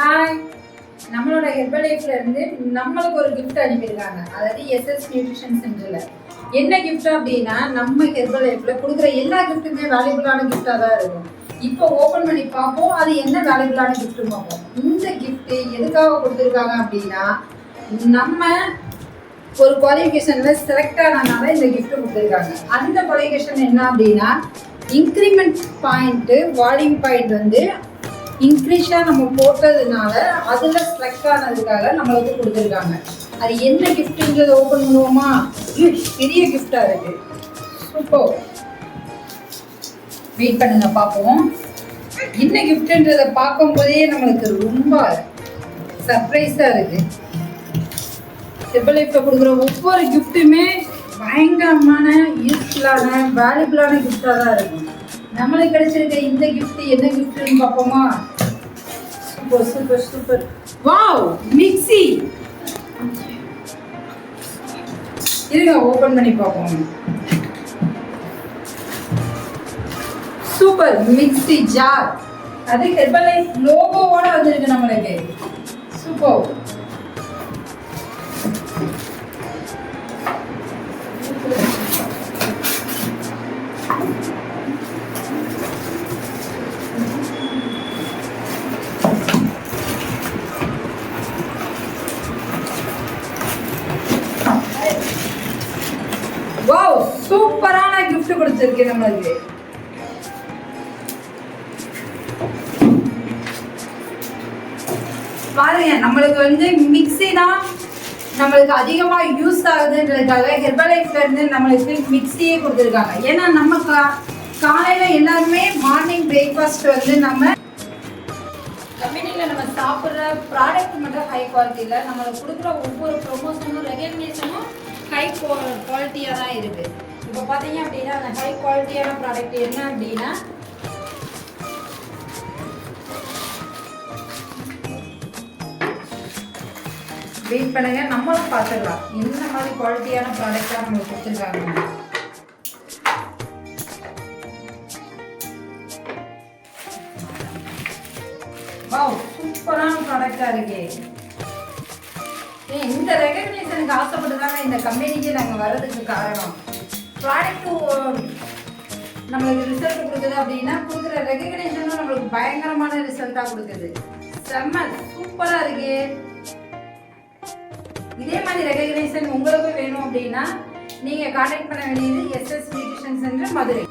Hi நம்மளோட herbal லைஃப்ல இருந்து நம்மளுக்கு ஒரு கிஃப்ட் அனுப்பியிருக்காங்க. அதாவது எஸ்எஸ் நியூட்ரிஷன் சென்டர்ல என்ன கிஃப்ட் அப்படின்னா நம்ம ஹெர்பல் லைஃப்ல கொடுக்குற எல்லா கிஃப்ட்டுமே வேல்யூபிளான கிஃப்டா தான் இருக்கும். இப்போ ஓப்பன் பண்ணி பார்ப்போம். அது என்ன வேல்யூபிளான கிஃப்ட் பார்ப்போம். இந்த கிஃப்ட் எதுக்காக கொடுத்துருக்காங்க அப்படின்னா நம்ம ஒரு குவாலிஃபிகேஷன்ல செலக்ட் ஆனதுனால இந்த கிஃப்ட் கொடுத்துருக்காங்க. அந்த குவாலிஃபிகேஷன் என்ன அப்படின்னா இன்க்ரிமெண்ட் பாயிண்ட்டு வால்யூம் பாயிண்ட் வந்து இன்க்ரீஸாக நம்ம போட்டதுனால அதில் ஸ்ட்ரக் ஆனதுக்காக நம்மளுக்கு கொடுத்துருக்காங்க. அது என்ன கிஃப்ட்டுன்றதை ஓப்பன் பண்ணுவோமா? பெரிய கிஃப்டாக இருக்கு. சூப்பர் வெயிட் பண்ணுங்க பார்ப்போம். என்ன கிஃப்ட்டுன்றதை பார்க்கும்போதே நம்மளுக்கு ரொம்ப சர்ப்ரைஸாக இருக்கு. ஹெர்பல் லைஃப்பில் கொடுக்குற ஒவ்வொரு கிஃப்ட்டுமே பயங்கரமான யூஸ்ஃபுல்லான வேல்யூபிளான கிஃப்டாக தான் இருக்கும். நம்மளுக்கு கிடைச்சிருக்க இந்த கிஃப்ட் என்ன கிஃப்ட்னு பார்ப்போமா? Super super super wow mixie இருங்க ஓபன் பண்ணி பார்ப்போம். சூப்பர் மிக்ஸி ஜார் அது ஹெர்பலைஸ் லோகோவோட வந்திருக்கு நம்மளுக்கு. சூப்பரான கிஃப்ட் கொடுத்துருக்கு நம்மளுக்கு. பாருங்க நம்மளுக்கு வந்து மிக்ஸி தான் நம்மளுக்கு அதிகமாக யூஸ் ஆகுதுன்றதுக்காக ஹெர்பலைஃப்ல இருந்து நம்மளுக்கு மிக்ஸியே கொடுத்துருக்காங்க. ஏன்னா நம்ம கா காலையில் எல்லாருமே மார்னிங் பிரேக்ஃபாஸ்ட் வந்து நம்ம கம்பெனியில் நம்ம சாப்பிட்ற ப்ராடக்ட் மட்டும் ஹை குவாலிட்டியில் நம்மளுக்கு கொடுக்குற ஒவ்வொரு ப்ரொமோஷனும் ரெகக்னேஷனும் ஹை குவாலிட்டியாக தான் இருக்குது இப்போ பார்த்தீங்க அப்படின்னா அந்த ஹை குவாலிட்டியான ப்ராடக்ட் என்ன அப்படின்னா வெயிட் பண்ணுங்க நம்மளும் பார்த்துக்கலாம். என்ன மாதிரி குவாலிட்டியான ப்ராடக்டாக நம்மளுக்கு கொடுத்துருக்காங்க. வாவ் சூப்பரான ப்ராடக்டாக இருக்கே. இந்த ரெகக்னிஷனுக்கு ஆசைப்பட்டு தாங்க இந்த கம்பெனிக்கு நாங்கள் வர்றதுக்கு காரணம். ப்ராடக்ட் நம்மளுக்கு ரிசல்ட் கொடுக்குது அப்படின்னா கொடுக்குற ரெகக்னேஷனும் நம்மளுக்கு பயங்கரமான ரிசல்ட்டாக கொடுக்குது. செம்ம சூப்பராக இருக்கு. இதே மாதிரி ரெகக்னேஷன் உங்களுக்கும் வேணும் அப்படின்னா நீங்கள் காண்டாக்ட் பண்ண வேண்டியது எஸ்எஸ் நியூட்ரிஷன் சென்டர் மதுரை.